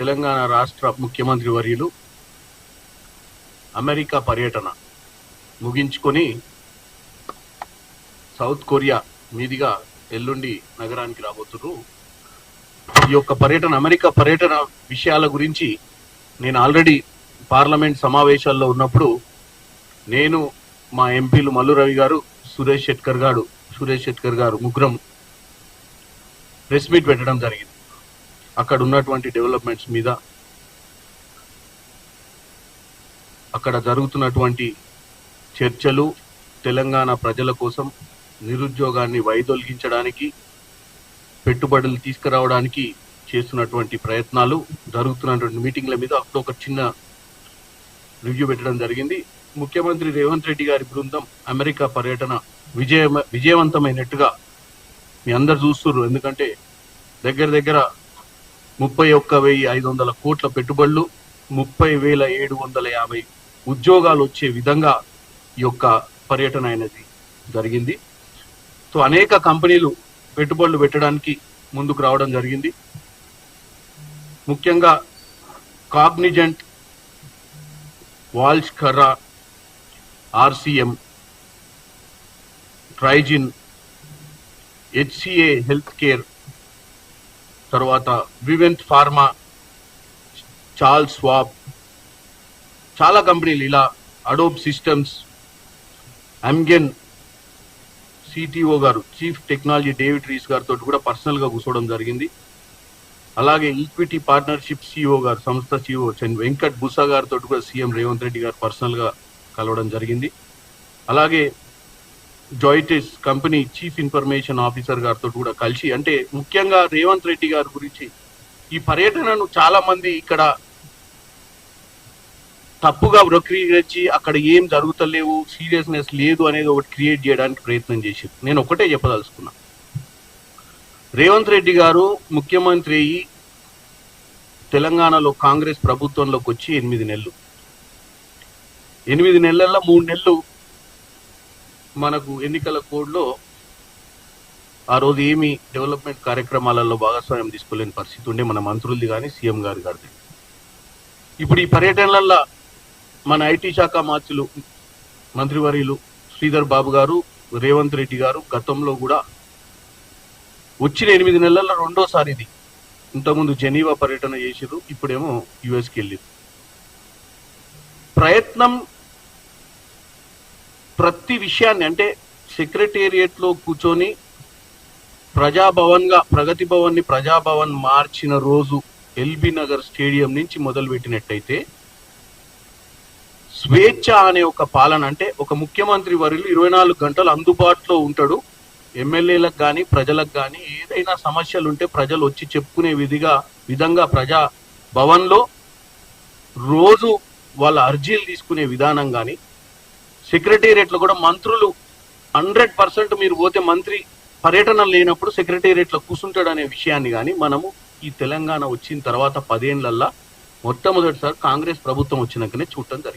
తెలంగాణ రాష్ట్ర ముఖ్యమంత్రి వర్యులు అమెరికా పర్యటన ముగించుకొని సౌత్ కొరియా మీదుగా ఎల్లుండి నగరానికి రాబోతున్నారు. ఈ యొక్క పర్యటన అమెరికా పర్యటన విషయాల గురించి నేను ఆల్రెడీ పార్లమెంట్ సమావేశాల్లో ఉన్నప్పుడు నేను మా ఎంపీలు మల్లు రవి గారు సురేష్ శెట్కర్ గారు సురేష్ శెట్కర్ గారు ముగ్గురం ప్రెస్ మీట్ పెట్టడం జరిగింది. అక్కడ ఉన్నటువంటి డెవలప్మెంట్స్ మీద అక్కడ జరుగుతున్నటువంటి చర్చలు తెలంగాణ ప్రజల కోసం నిరుద్యోగాన్ని వైదొలిగించడానికి పెట్టుబడులు తీసుకురావడానికి చేస్తున్నటువంటి ప్రయత్నాలు జరుగుతున్నటువంటి మీటింగ్ల మీద అప్పుడు ఒక చిన్న రివ్యూ పెట్టడం జరిగింది. ముఖ్యమంత్రి రేవంత్ రెడ్డి గారి బృందం అమెరికా పర్యటన విజయ విజయవంతమైనట్టుగా మీ అందరు చూస్తున్నారు. ఎందుకంటే దగ్గర దగ్గర ముప్పై ఒక్క వెయ్యి ఐదు వందల కోట్ల పెట్టుబడులు ముప్పై వేల ఏడు వందల యాభై ఉద్యోగాలు వచ్చే విధంగా ఈ యొక్క పర్యటన అనేది జరిగింది. సో అనేక కంపెనీలు పెట్టుబడులు పెట్టడానికి ముందుకు రావడం జరిగింది. ముఖ్యంగా కాగ్నిజెంట్ వాల్ష్ కర్రా RCM Trigyn HCA health care తర్వాత వివెంత్ ఫార్మా చార్ల్స్ స్వాప్ చాలా కంపెనీలు ఇలా Adobe systems Amgen CTO garu chief technology David Reese గారితో కూడా పర్సనల్గా కూర్చోవడం జరిగింది. అలాగే ఈక్విటీ పార్ట్నర్షిప్ సిఇఓ గారు సంస్థ సిఇఓ వెంకట్ బుసా గారితో కూడా సీఎం రేవంత్ రెడ్డి గారు పర్సనల్గా కలవడం జరిగింది. అలాగే Zoetis company chief information officer గారితో కూడా కలిసి అంటే ముఖ్యంగా రేవంత్ రెడ్డి గారి గురించి ఈ పర్యటనను చాలా మంది ఇక్కడ తప్పుగా వక్రీకరించి అక్కడ ఏం జరుగుతలేవు సీరియస్నెస్ లేదు అనేది ఒకటి క్రియేట్ చేయడానికి ప్రయత్నం చేశారు. నేను ఒకటే చెప్పదలుచుకున్నా. రేవంత్ రెడ్డి గారు ముఖ్యమంత్రి అయ్యి తెలంగాణలో కాంగ్రెస్ ప్రభుత్వంలోకి వచ్చి ఎనిమిది నెలలు. ఎనిమిది నెలల్లో మూడు నెలలు మనకు ఎన్నికల కోడ్లో ఆ రోజు ఏమి డెవలప్మెంట్ కార్యక్రమాలలో భాగస్వామ్యం తీసుకోలేని పరిస్థితి ఉండే మన మంత్రులది కానీ సీఎం గారు గారిది. ఇప్పుడు ఈ పర్యటనలల్లో మన ఐటీ శాఖ మార్చులు మంత్రివర్యులు శ్రీధర్ బాబు గారు రేవంత్ రెడ్డి గారు గతంలో కూడా వచ్చిన ఎనిమిది నెలల్లో రెండోసారి ఇది. ఇంతకుముందు జెనీవా పర్యటన చేసిరు ఇప్పుడేమో యుఎస్కి వెళ్ళిరు ప్రయత్నం ప్రతి విషయాన్ని అంటే సెక్రటేరియట్లో కూర్చొని ప్రజాభవన్గా ప్రగతి భవన్ని ప్రజాభవన్ మార్చిన రోజు ఎల్బీ నగర్ స్టేడియం నుంచి మొదలు పెట్టినట్టయితే స్వేచ్ఛ అనే ఒక పాలన అంటే ఒక ముఖ్యమంత్రి వరులు ఇరవై నాలుగు గంటలు అందుబాటులో ఉంటాడు. ఎమ్మెల్యేలకు కానీ ప్రజలకు కానీ ఏదైనా సమస్యలు ఉంటే ప్రజలు వచ్చి చెప్పుకునే విధిగా విధంగా ప్రజా భవన్లో రోజు వాళ్ళ అర్జీలు తీసుకునే విధానం కానీ సెక్రటేరియట్లు కూడా మంత్రులు హండ్రెడ్ పర్సెంట్ మీరు పోతే మంత్రి పర్యటన లేనప్పుడు సెక్రటేరియట్లో కూర్చుంటాడు అనే విషయాన్ని కానీ మనము ఈ తెలంగాణ వచ్చిన తర్వాత పదేళ్ళల్లా మొట్టమొదటిసారి కాంగ్రెస్ ప్రభుత్వం వచ్చినాకనే చూడటం జరిగింది.